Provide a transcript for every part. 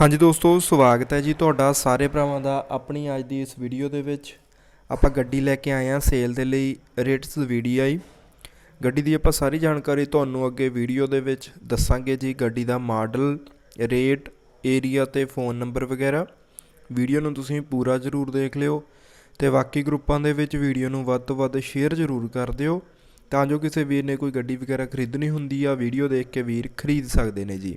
ਹਾਂਜੀ ਦੋਸਤੋ, ਸਵਾਗਤ ਹੈ ਜੀ ਤੁਹਾਡਾ ਸਾਰੇ ਭਰਾਵਾਂ ਦਾ ਆਪਣੀ ਅੱਜ ਦੀ ਇਸ ਵੀਡੀਓ ਦੇ ਵਿੱਚ। ਆਪਾਂ ਗੱਡੀ ਲੈ ਕੇ ਆਏ ਹਾਂ ਸੇਲ ਦੇ ਲਈ ਰੇਟਸ ਵੀਡੀਆਈ ਗੱਡੀ ਦੀ ਆਪਾਂ ਸਾਰੀ ਜਾਣਕਾਰੀ ਤੁਹਾਨੂੰ ਅੱਗੇ ਵੀਡੀਓ ਦੇ ਵਿੱਚ ਦੱਸਾਂਗੇ ਜੀ, ਗੱਡੀ ਦਾ ਮਾਡਲ ਰੇਟ ਏਰੀਆ ਤੇ ਫੋਨ ਨੰਬਰ ਵਗੈਰਾ। ਵੀਡੀਓ ਨੂੰ ਤੁਸੀਂ ਪੂਰਾ ਜ਼ਰੂਰ ਦੇਖ ਲਿਓ ਤੇ ਬਾਕੀ ਗਰੁੱਪਾਂ ਦੇ ਵਿੱਚ ਵੀਡੀਓ ਨੂੰ ਵੱਧ ਤੋਂ ਵੱਧ ਸ਼ੇਅਰ ਜ਼ਰੂਰ ਕਰ ਦਿਓ। ਤਾਂ ਜੋ ਕਿਸੇ ਵੀਰ ਨੇ ਕੋਈ ਗੱਡੀ ਵਗੈਰਾ ਖਰੀਦਣੀ ਹੁੰਦੀ ਆ ਵੀਡੀਓ ਦੇਖ ਕੇ ਵੀਰ ਖਰੀਦ ਸਕਦੇ ਨੇ ਜੀ।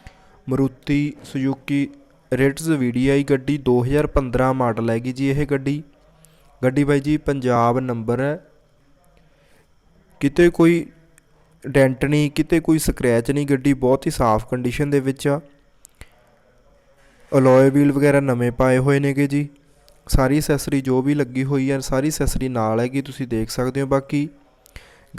ਮਰੂਤੀ ਸੁਜ਼ੂਕੀ ਰਿਟਜ਼ ਆਈ ਗੱਡੀ 2015 ਮਾਡਲ ਹੈਗੀ ਜੀ ਇਹ ਗੱਡੀ। ਗੱਡੀ ਬਾਈ ਜੀ ਪੰਜਾਬ ਨੰਬਰ ਹੈ। ਕਿਤੇ ਕੋਈ ਡੈਂਟ ਨਹੀਂ, ਕਿਤੇ ਕੋਈ ਸਕ੍ਰੈਚ ਨਹੀਂ, ਗੱਡੀ ਬਹੁਤ ਹੀ ਸਾਫ਼ ਕੰਡੀਸ਼ਨ ਦੇ ਵਿੱਚ ਆ। ਅਲੋਏ ਵੀਲ ਵਗੈਰਾ ਨਵੇਂ ਪਾਏ ਹੋਏ ਨੇਗੇ ਜੀ। ਸਾਰੀ ਅਸੈਸਰੀ ਜੋ ਵੀ ਲੱਗੀ ਹੋਈ ਹੈ ਸਾਰੀ ਅਸੈਸਰੀ ਨਾਲ ਹੈਗੀ, ਤੁਸੀਂ ਦੇਖ ਸਕਦੇ ਹੋ। ਬਾਕੀ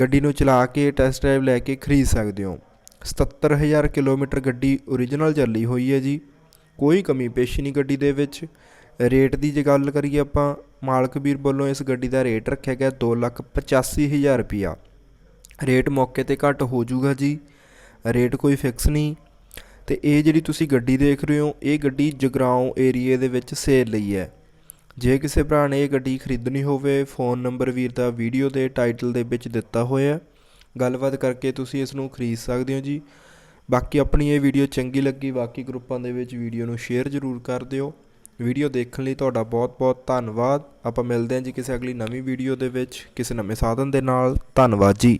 ਗੱਡੀ ਨੂੰ ਚਲਾ ਕੇ ਟੈਸਟ ਡਰਾਈਵ ਲੈ ਕੇ ਖਰੀਦ ਸਕਦੇ ਹੋ। ਸਤੱਤਰ ਹਜ਼ਾਰ ਕਿਲੋਮੀਟਰ ਗੱਡੀ ਓਰੀਜਨਲ ਚੱਲੀ ਹੋਈ ਹੈ ਜੀ। ਕੋਈ ਕਮੀ ਪੇਸ਼ੀ ਨਹੀਂ ਗੱਡੀ ਦੇ ਵਿੱਚ। ਰੇਟ ਦੀ ਜੇ ਗੱਲ ਕਰੀਏ ਆਪਾਂ, ਮਾਲਕ ਵੀਰ ਵੱਲੋਂ ਇਸ ਗੱਡੀ ਦਾ ਰੇਟ ਰੱਖਿਆ ਗਿਆ 285000 ਰੁਪਿਆ ਰੇਟ ਮੌਕੇ ਤੇ ਘੱਟ ਹੋ ਜਾਊਗਾ ਜੀ। ਰੇਟ ਕੋਈ ਫਿਕਸ ਨਹੀਂ। ਤੇ ਇਹ ਜਿਹੜੀ ਤੁਸੀਂ ਗੱਡੀ ਦੇਖ ਰਹੇ ਹੋ, ਇਹ ਗੱਡੀ ਜਗਰਾਉਂ ਏਰੀਏ ਦੇ ਵਿੱਚ ਸੇਲ ਲਈ ਹੈ। ਜੇ ਕਿਸੇ ਭਰਾ ਨੇ ਇਹ ਗੱਡੀ ਖਰੀਦਣੀ ਹੋਵੇ, ਫੋਨ ਨੰਬਰ ਵੀਰ ਦਾ ਵੀਡੀਓ ਦੇ ਟਾਈਟਲ ਦੇ ਵਿੱਚ ਦਿੱਤਾ ਹੋਇਆ ਗੱਲਬਾਤ ਕਰਕੇ ਤੁਸੀਂ ਇਸ ਨੂੰ ਖਰੀਦ ਸਕਦੇ ਹੋ ਜੀ। ਬਾਕੀ ਆਪਣੀ ਇਹ ਵੀਡੀਓ ਚੰਗੀ ਲੱਗੀ, ਬਾਕੀ ਗਰੁੱਪਾਂ ਦੇ ਵਿੱਚ ਵੀਡੀਓ ਨੂੰ ਸ਼ੇਅਰ ਜ਼ਰੂਰ ਕਰ ਦਿਓ। ਵੀਡੀਓ ਦੇਖਣ ਲਈ ਤੁਹਾਡਾ ਬਹੁਤ-ਬਹੁਤ ਧੰਨਵਾਦ। ਆਪਾਂ ਮਿਲਦੇ ਹਾਂ ਜੀ ਕਿਸੇ ਅਗਲੀ ਨਵੀਂ ਵੀਡੀਓ ਦੇ ਵਿੱਚ, ਕਿਸੇ ਨਵੇਂ ਸਾਧਨ ਦੇ ਨਾਲ। ਧੰਨਵਾਦ ਜੀ।